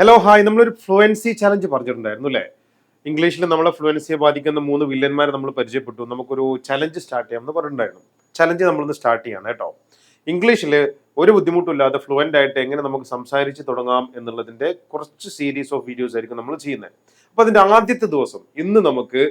Hello hi നമ്മളൊരു fluency challenge പറഞ്ഞിട്ടുണ്ടായിരുന്നു അല്ലേ? ഇംഗ്ലീഷിൽ നമ്മളെ ഫ്ലുവൻസിയെ ബാധിക്കുന്ന മൂന്ന് വില്ലന്മാരെ നമ്മൾ പരിചയപ്പെട്ടു. നമുക്കൊരു ചലഞ്ച് സ്റ്റാർട്ട് ചെയ്യാം എന്ന് പറഞ്ഞിട്ടുണ്ടായിരുന്നു. ചലഞ്ച് നമ്മളൊന്ന് സ്റ്റാർട്ട് ചെയ്യാണ് കേട്ടോ. ഇംഗ്ലീഷിൽ ഒരു ബുദ്ധിമുട്ടില്ലാതെ ഫ്ലുവന്റ് ആയിട്ട് എങ്ങനെ നമുക്ക് സംസാരിച്ച് തുടങ്ങാം എന്നുള്ളതിന്റെ കുറച്ച് സീരീസ് ഓഫ് വീഡിയോസ് ആയിരിക്കും നമ്മൾ ചെയ്യുന്നത്. അപ്പോൾ അതിന്റെ ആദ്യത്തെ ദിവസം ഇന്ന് നമുക്ക്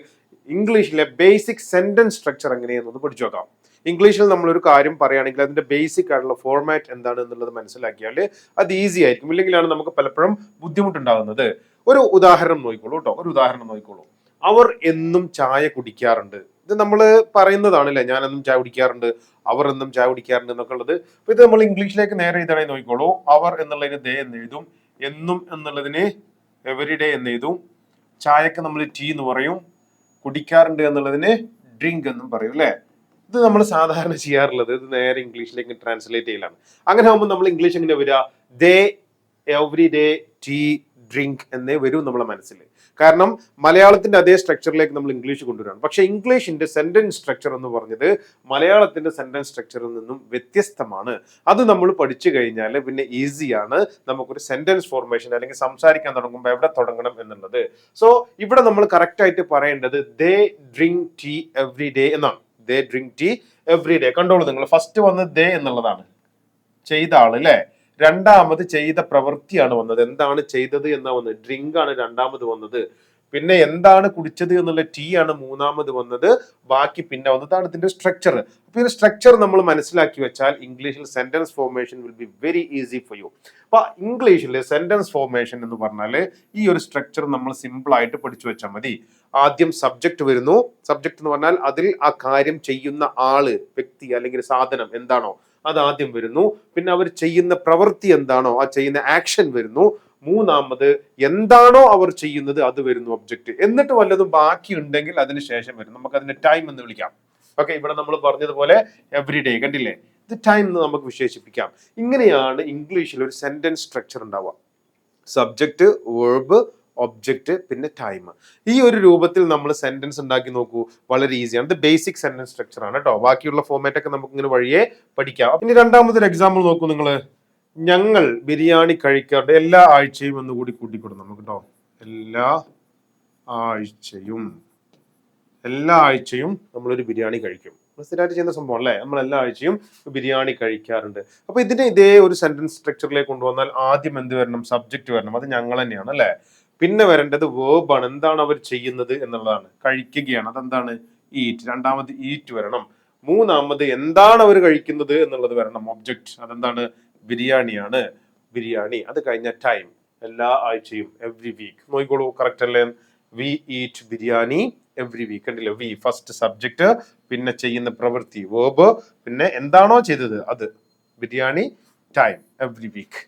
ഇംഗ്ലീഷിലെ ബേസിക് സെന്റൻസ് സ്ട്രക്ചർ എങ്ങനെയെന്നൊന്ന് പഠിച്ചു നോക്കാം. ഇംഗ്ലീഷിൽ നമ്മൾ ഒരു കാര്യം പറയുകയാണെങ്കിൽ അതിന്റെ ബേസിക് ആയിട്ടുള്ള ഫോർമാറ്റ് എന്താണ് എന്നുള്ളത് മനസ്സിലാക്കിയാൽ അത് ഈസി ആയിരിക്കും. ഇല്ലെങ്കിലാണ് നമുക്ക് പലപ്പോഴും ബുദ്ധിമുട്ടുണ്ടാകുന്നത്. ഒരു ഉദാഹരണം നോക്കിക്കോളൂ കേട്ടോ. ഒരു ഉദാഹരണം നോക്കിക്കോളൂ. അവർ എന്നും ചായ കുടിക്കാറുണ്ട്. ഇത് നമ്മൾ പറയുന്നതാണല്ലേ ഞാൻ എന്നും ചായ കുടിക്കാറുണ്ട് അവർ എന്നും ചായ കുടിക്കാറുണ്ട് എന്നൊക്കെ ഉള്ളത്. അപ്പൊ ഇത് നമ്മൾ ഇംഗ്ലീഷിലേക്ക് നേരെ ഇതായി നോക്കിക്കോളൂ. അവർ എന്നുള്ളതിന് ദേ എന്ന് എഴുതും എന്നും എന്നുള്ളതിന് എവറി ഡേ എന്ന് എഴുതും. ചായക്ക് നമ്മൾ ടീ എന്ന് പറയും കുടിക്കാറുണ്ട് എന്നുള്ളതിന് ഡ്രിങ്ക് എന്നും പറയും അല്ലേ? ഇത് നമ്മൾ സാധാരണ ചെയ്യാറുള്ളത് ഇത് നേരെ ഇംഗ്ലീഷിലേക്ക് ട്രാൻസ്ലേറ്റ് ചെയ്യലാണ്. അങ്ങനെ ആകുമ്പോൾ നമ്മൾ ഇംഗ്ലീഷ് എങ്ങനെ വരിക the every day tea drink എന്നേ വരും നമ്മളെ മനസ്സിൽ കാരണം മലയാളത്തിന്റെ അതേ സ്ട്രക്ചറിലേക്ക് നമ്മൾ ഇംഗ്ലീഷ് കൊണ്ടുവരാണ് പക്ഷേ ഇംഗ്ലീഷിന്റെ സെന്റൻസ് സ്ട്രക്ചർ എന്ന് പറഞ്ഞത് മലയാളത്തിന്റെ സെന്റൻസ് സ്ട്രക്ചറിൽ നിന്നും വ്യത്യസ്തമാണ്. അത് നമ്മൾ പഠിച്ചു കഴിഞ്ഞാൽ പിന്നെ ഈസിയാണ് നമുക്കൊരു സെന്റൻസ് ഫോർമേഷൻ അല്ലെങ്കിൽ സംസാരിക്കാൻ തുടങ്ങുമ്പോൾ എവിടെ തുടങ്ങണം എന്നുള്ളത്. സോ ഇവിടെ നമ്മൾ കറക്റ്റ് ആയിട്ട് പറയേണ്ടത് the drink tea every day എന്നാണ്. The drink tea every day കണ്ടോളൂ നിങ്ങൾ. ഫസ്റ്റ് വന്നത് ദേ എന്നുള്ളതാണ്. ചെയ്ത ആൾ അല്ലെ രണ്ടാമത് ചെയ്ത പ്രവൃത്തിയാണ് വന്നത്. എന്താണ് ചെയ്തത് എന്നാ വന്നത്? ഡ്രിങ്ക് ആണ് രണ്ടാമത് വന്നത്. പിന്നെ എന്താണ് കുടിച്ചത് എന്നുള്ള ടീ ആണ് മൂന്നാമത് വന്നത്. ബാക്കി പിന്നെ വന്നതാണ് ഇതിന്റെ സ്ട്രക്ചർ അപ്പൊ ഇതിന്റെ സ്ട്രക്ചർ നമ്മൾ മനസ്സിലാക്കി വെച്ചാൽ ഇംഗ്ലീഷിൽ sentence formation will be very easy for you അപ്പൊ ഇംഗ്ലീഷിൽ സെന്റൻസ് ഫോർമേഷൻ എന്ന് പറഞ്ഞാൽ ഈ ഒരു സ്ട്രക്ചർ നമ്മൾ സിമ്പിൾ ആയിട്ട് പഠിച്ചു വെച്ചാൽ മതി. ആദ്യം സബ്ജക്റ്റ് വരുന്നു. സബ്ജക്റ്റ് എന്ന് പറഞ്ഞാൽ അതിൽ ആ കാര്യം ചെയ്യുന്ന ആൾ വ്യക്തി അല്ലെങ്കിൽ സാധനം എന്താണോ അത് ആദ്യം വരുന്നു. പിന്നെ അവർ ചെയ്യുന്ന പ്രവൃത്തി എന്താണോ ആ ചെയ്യുന്ന ആക്ഷൻ വരുന്നു. മൂന്നാമത് എന്താണോ അവർ ചെയ്യുന്നത് അത് വരുന്നു ഒബ്ജക്റ്റ് എന്നിട്ട് വല്ലതും ബാക്കി ഉണ്ടെങ്കിൽ അതിന് ശേഷം വരും. നമുക്ക് അതിന്റെ ടൈം എന്ന് വിളിക്കാം. ഓക്കെ ഇവിടെ നമ്മൾ പറഞ്ഞതുപോലെ എവറി ഡേ കണ്ടില്ലേ? ഇത് ടൈം എന്ന് നമുക്ക് വിശേഷിപ്പിക്കാം. ഇങ്ങനെയാണ് ഇംഗ്ലീഷിൽ ഒരു സെന്റൻസ് സ്ട്രക്ചർ ഉണ്ടാവുക. സബ്ജക്റ്റ് വേർബ് ഒബ്ജക്റ്റ് പിന്നെ ടൈം ഈ ഒരു രൂപത്തിൽ നമ്മൾ സെന്റൻസ് ഉണ്ടാക്കി നോക്കൂ. വളരെ ഈസിയാണ് ഇത് ബേസിക് സെന്റൻസ് സ്ട്രക്ചർ ആണ് കേട്ടോ. ബാക്കിയുള്ള ഫോർമാറ്റ് ഒക്കെ നമുക്ക് ഇങ്ങനെ വഴിയെ പഠിക്കാം. ഇനി രണ്ടാമതൊരു എക്സാമ്പിൾ നോക്കൂ നിങ്ങൾ ഞങ്ങൾ ബിരിയാണി കഴിക്കാറുണ്ട്. എല്ലാ ആഴ്ചയും ഒന്ന് കൂടി കൂട്ടിക്കൊടുക്കും നമുക്ക് കേട്ടോ എല്ലാ ആഴ്ചയും എല്ലാ ആഴ്ചയും നമ്മളൊരു ബിരിയാണി കഴിക്കും. സ്ഥിരമായിട്ട് ചെയ്യുന്ന സംഭവം അല്ലേ? നമ്മൾ എല്ലാ ആഴ്ചയും ബിരിയാണി കഴിക്കാറുണ്ട്. അപ്പൊ ഇതിനെ ഇതേ ഒരു സെന്റൻസ് സ്ട്രക്ചറിലേക്ക് കൊണ്ടുവന്നാൽ ആദ്യം എന്ത് വരണം? സബ്ജക്റ്റ് വരണം. അത് ഞങ്ങൾ തന്നെയാണ് അല്ലേ? പിന്നെ വരേണ്ടത് വേർബാണ് എന്താണ് അവർ ചെയ്യുന്നത് എന്നുള്ളതാണ്. കഴിക്കുകയാണ്. അതെന്താണ്? ഈറ്റ് രണ്ടാമത് ഈറ്റ് വരണം. മൂന്നാമത് എന്താണ് അവർ കഴിക്കുന്നത് എന്നുള്ളത് വരണം. ഒബ്ജക്റ്റ് അതെന്താണ്? ബിരിയാണിയാണ് ബിരിയാണി. അത് കഴിഞ്ഞ ടൈം എല്ലാ ആഴ്ചയും എവ്രി വീക്ക് നോയിക്കോളൂ കറക്റ്റ് അല്ലേ? We eat biryani every week കണ്ടില്ലേ? വി ഫസ്റ്റ് സബ്ജക്റ്റ് പിന്നെ ചെയ്യുന്ന പ്രവൃത്തി വേർബ് പിന്നെ എന്താണോ ചെയ്തത്? അത്. Biryani time every week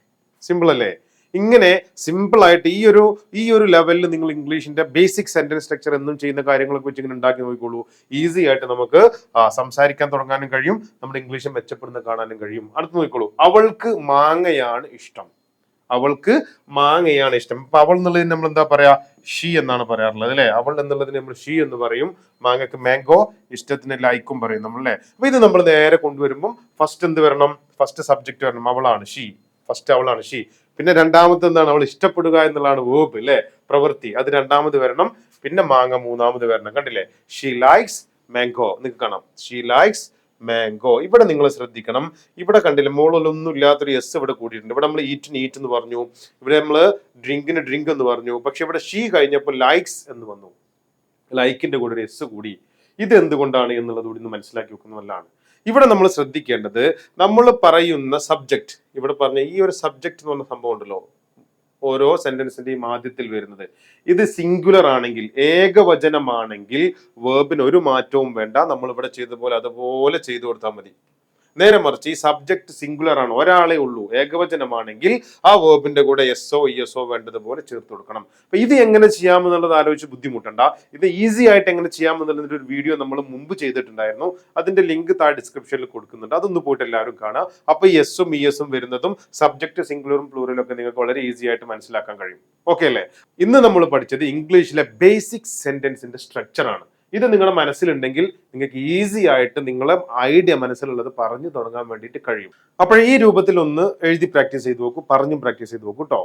simple അല്ലേ? ഇങ്ങനെ സിമ്പിൾ ആയിട്ട് ഈ ഒരു ഈ ഒരു ലെവലിൽ നിങ്ങൾ ഇംഗ്ലീഷിന്റെ ബേസിക് സെന്റൻസ് സ്ട്രക്ചർ എന്നും ചെയ്യുന്ന കാര്യങ്ങളൊക്കെ വെച്ച് ഇങ്ങനെ ഉണ്ടാക്കി നോക്കിക്കോളൂ. ഈസി ആയിട്ട് നമുക്ക് സംസാരിക്കാൻ തുടങ്ങാനും കഴിയും. നമ്മുടെ ഇംഗ്ലീഷ് മെച്ചപ്പെടുന്ന കാണാനും കഴിയും. അടുത്ത് നോക്കിക്കോളൂ. അവൾക്ക് മാങ്ങയാണ് ഇഷ്ടം. അവൾക്ക് മാങ്ങയാണ് ഇഷ്ടം. അപ്പൊ അവൾ എന്നുള്ളതിന് നമ്മൾ എന്താ പറയാ? ഷീ എന്നാണ് പറയാറുള്ളത് അല്ലെ? അവൾ എന്നുള്ളതിന് നമ്മൾ ഷീ എന്ന് പറയും. മാങ്ങക്ക് മാംഗോ ഇഷ്ടത്തിന് ലൈക്കും പറയും നമ്മൾ അല്ലെ അപ്പൊ ഇത് നമ്മൾ നേരെ കൊണ്ടുവരുമ്പോൾ ഫസ്റ്റ് എന്ത് വരണം? ഫസ്റ്റ് സബ്ജക്ട് വരണം. അവളാണ് ഷീ ഫസ്റ്റ് അവളാണ് ഷീ പിന്നെ രണ്ടാമത്തെ എന്താണ്? അവൾ ഇഷ്ടപ്പെടുക എന്നുള്ളതാണ് വേബ് അല്ലെ പ്രവൃത്തി. അത് രണ്ടാമത് വരണം. പിന്നെ മാങ്ങ മൂന്നാമത് വരണം. കണ്ടില്ലേ? ഷീ ലൈക്സ് മാംഗോ നിങ്ങൾക്ക് കാണാം. ഷീ ലൈക്സ് മാംഗോ ഇവിടെ നിങ്ങൾ ശ്രദ്ധിക്കണം. ഇവിടെ കണ്ടില്ലേ? മോളിലൊന്നും ഇല്ലാത്തൊരു എസ് ഇവിടെ കൂടിയിട്ടുണ്ട്. ഇവിടെ നമ്മൾ ഈറ്റിന് ഈറ്റ് എന്ന് പറഞ്ഞു. ഇവിടെ നമ്മൾ ഡ്രിങ്കിന് ഡ്രിങ്ക് എന്ന് പറഞ്ഞു. പക്ഷെ ഇവിടെ ഷീ കഴിഞ്ഞപ്പോൾ ലൈക്സ് എന്ന് വന്നു. ലൈക്കിന്റെ കൂടെ ഒരു എസ് കൂടി. ഇത് എന്തുകൊണ്ടാണ് എന്നുള്ളത് കൂടി ഒന്ന് മനസ്സിലാക്കി വെക്കുന്നത് നല്ലതാണ്. ഇവിടെ നമ്മൾ ശ്രദ്ധിക്കേണ്ടത് നമ്മൾ പറയുന്ന സബ്ജക്റ്റ് ഇവിടെ പറഞ്ഞ ഈ ഒരു സബ്ജക്റ്റ് എന്ന് പറഞ്ഞ സംഭവം ഉണ്ടല്ലോ ഓരോ സെന്റൻസിന്റെയും ആദ്യത്തിൽ വരുന്നത്. ഇത് സിംഗുലർ ആണെങ്കിൽ ഏകവചനമാണെങ്കിൽ വേർബിന് ഒരു മാറ്റവും വേണ്ട. നമ്മൾ ഇവിടെ ചെയ്ത പോലെ അതുപോലെ ചെയ്തു കൊടുത്താൽ മതി. നേരെ മറിച്ച് ഈ സബ്ജക്ട് സിംഗുലർ ആണ്. ഒരാളെ ഉള്ളൂ. ഏകവചനമാണെങ്കിൽ ആ വേർബിന്റെ കൂടെ S O E S O വേണ്ടതുപോലെ ചേർത്ത് കൊടുക്കണം. അപ്പൊ ഇത് എങ്ങനെ ചെയ്യാമെന്നുള്ളത് ആലോചിച്ച് ബുദ്ധിമുട്ടണ്ട. ഇത് ഈസി ആയിട്ട് എങ്ങനെ ചെയ്യാമെന്നുള്ളതിന്റെ ഒരു വീഡിയോ നമ്മൾ മുമ്പ് ചെയ്തിട്ടുണ്ടായിരുന്നു. അതിന്റെ ലിങ്ക് താഴെ ഡിസ്ക്രിപ്ഷനിൽ കൊടുക്കുന്നുണ്ട്. അതൊന്ന് പോയിട്ട് എല്ലാവരും കാണാം അപ്പൊ എസും ഇ എസും വരുന്നതും സബ്ജക്ട് സിംഗുലറും പ്ലൂറലും ഒക്കെ നിങ്ങൾക്ക് വളരെ ഈസി ആയിട്ട് മനസ്സിലാക്കാൻ കഴിയും. ഓക്കെ അല്ലേ? ഇന്ന് നമ്മൾ പഠിച്ചത് ഇംഗ്ലീഷിലെ ബേസിക് സെന്റൻസിന്റെ സ്ട്രക്ചർ ആണ്. ഇത് നിങ്ങളുടെ മനസ്സിലുണ്ടെങ്കിൽ നിങ്ങൾക്ക് ഈസി ആയിട്ട് നിങ്ങളെ ഐഡിയ മനസ്സിലുള്ളത് പറഞ്ഞു തുടങ്ങാൻ വേണ്ടിയിട്ട് കഴിയും. അപ്പോൾ ഈ രൂപത്തിൽ ഒന്ന് എഴുതി പ്രാക്ടീസ് ചെയ്ത് നോക്കൂ. പറഞ്ഞും പ്രാക്ടീസ് ചെയ്ത് നോക്കൂ കേട്ടോ